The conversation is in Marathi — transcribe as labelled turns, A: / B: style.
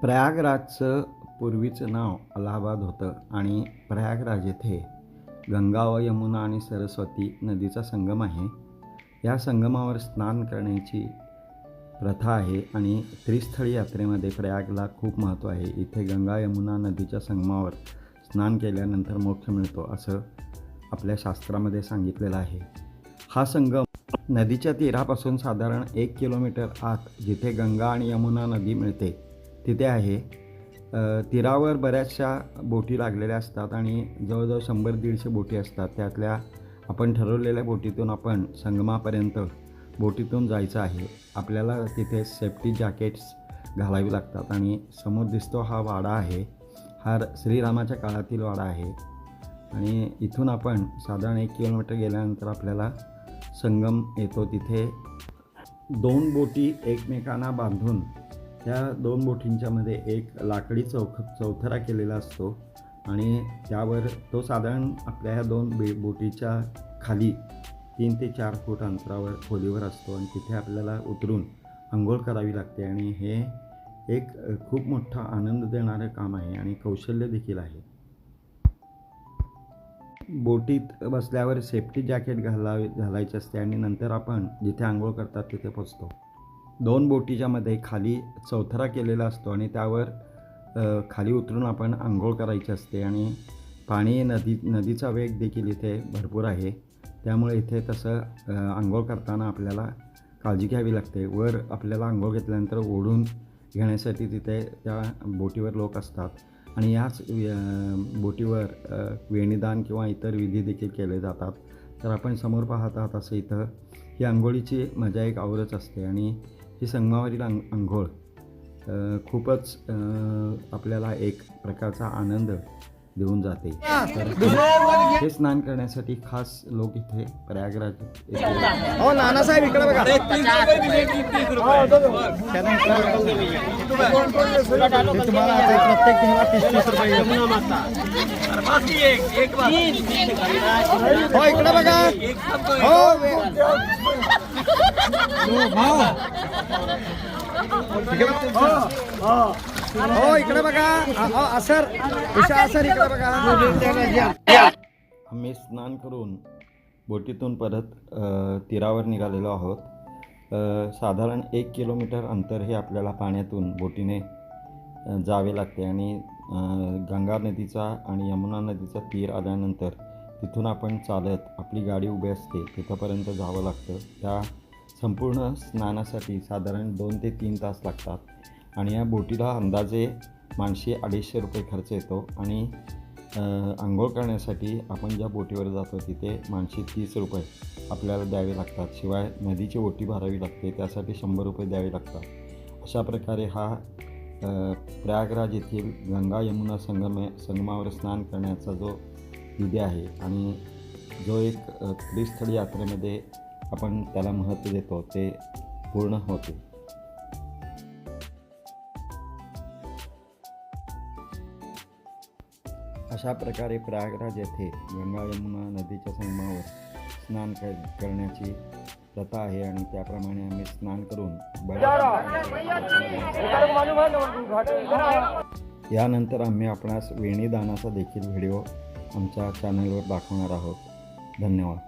A: प्रयागराजचं पूर्वीचं नाव अलाहाबाद होतं आणि प्रयागराज येथे गंगा व यमुना आणि सरस्वती नदीचा संगम आहे. या संगमावर स्नान करण्याची प्रथा आहे आणि त्रिस्थळी यात्रेमध्ये प्रयागला खूप महत्त्व आहे. इथे गंगा यमुना नदीच्या संगमावर स्नान केल्यानंतर मोक्ष मिळतो असं आपल्या शास्त्रामध्ये सांगितलेलं आहे. हा संगम नदीच्या तीरापासून साधारण एक किलोमीटर आत जिथे गंगा आणि यमुना नदी मिळते तिथे आहे. तीरावर बऱ्याचशा बोटी लागलेल्या असतात आणि जवळजवळ शंभर दीडशे बोटी असतात. त्यातल्या आपण ठरवलेल्या बोटीतून आपण संगमापर्यंत बोटीतून जायचं आहे. आपल्याला तिथे सेफ्टी जॅकेट्स घालावी लागतात आणि समोर दिसतो हा वाडा आहे. हा श्रीरामाच्या काळातील वाडा आहे. आणि इथून आपण साधारण एक किलोमीटर गेल्यानंतर आपल्याला संगम येतो. तिथे दोन बोटी एकमेकांना बांधून त्या दोन बोटींच्यामध्ये एक लाकडी चौख चौथरा केलेला असतो आणि त्यावर तो साधारण आपल्या ह्या दोन बे बोटीच्या खाली तीन ते चार फूट अंतरावर खोलीवर असतो आणि तिथे आपल्याला उतरून आंघोळ करावी लागते आणि हे एक खूप मोठा आनंद देणारं काम आहे आणि कौशल्य देखील आहे. बोटीत बसल्यावर सेफ्टी जॅकेट घालावे घालायचे असते आणि नंतर आपण जिथे आंघोळ करतात तिथे पोचतो. दोन बोटीच्यामध्ये खाली चौथरा केलेला असतो आणि त्यावर खाली उतरून आपण आंघोळ करायची असते आणि पाणी नदी नदीचा वेग देखील इथे भरपूर आहे. त्यामुळे इथे तसं आंघोळ करताना आपल्याला काळजी घ्यावी लागते. वर आपल्याला आंघोळ घेतल्यानंतर ओढून घेण्यासाठी तिथे त्या बोटीवर लोक असतात. आणि याच बोटीवर वेणीदान किंवा इतर विधी देखील केले जातात. तर आपण समोर पाहत आहात असं इथं ही आंघोळीची मजा एक आवरच असते आणि ही संगमावरील अंग आंघोळ. खूपच आपल्याला एक प्रकारचा आनंद देऊन जाते. हे स्नान करण्यासाठी खास लोक इथे प्रयागराज
B: हो नानासाहेब इकडे बघा. हे तुम्हाला आता एक प्रत्येक ह्याला तीस तीस रुपये हो इकडे बघा. हो. हो, इकडे- बघा. असर. उषा असर इकडे बघा.
A: आम्ही स्नान करून बोटीतून परत तीरावर निघालेलो आहोत. साधारण एक किलोमीटर अंतर हे आपल्याला पाण्यातून बोटीने जावे लागते आणि गंगा नदीचा आणि यमुना नदीचा तीर आल्यानंतर तिथून आपण चालत आपली गाडी उभी असते तिथंपर्यंत जावं लागतं. त्या संपूर्ण स्नानासाठी साधारण दोन ते तीन तास लागतात. आणि या बोटीला अंदाजे माणशी अडीचशे रुपये खर्च येतो. आणि आंघोळ करण्यासाठी आपण ज्या बोटीवर जातो तिथे माणशी तीस रुपये आपल्याला द्यावे लागतात. शिवाय नदीची ओटी भरावी लागते. त्यासाठी शंभर रुपये द्यावे लागतात. अशा प्रकारे हा प्रयागराज येथील गंगा यमुना संगमे संगमावर स्नान करण्याचा जो विधी आहे आणि जो एक अ, त्रिस्थळी यात्रेमध्ये आपण त्याला महत्त्व देतो ते पूर्ण होते. अशा प्रकारे प्रयागराज येथे गंगा यमुना नदीच्या संगमावर स्नान कर करण्याची प्रथा आहे आणि त्याप्रमाणे आम्ही स्नान करून यानंतर आम्ही आपणास वेणीदानाचा देखील व्हिडिओ आमच्या चॅनलवर दाखवणार आहोत. धन्यवाद.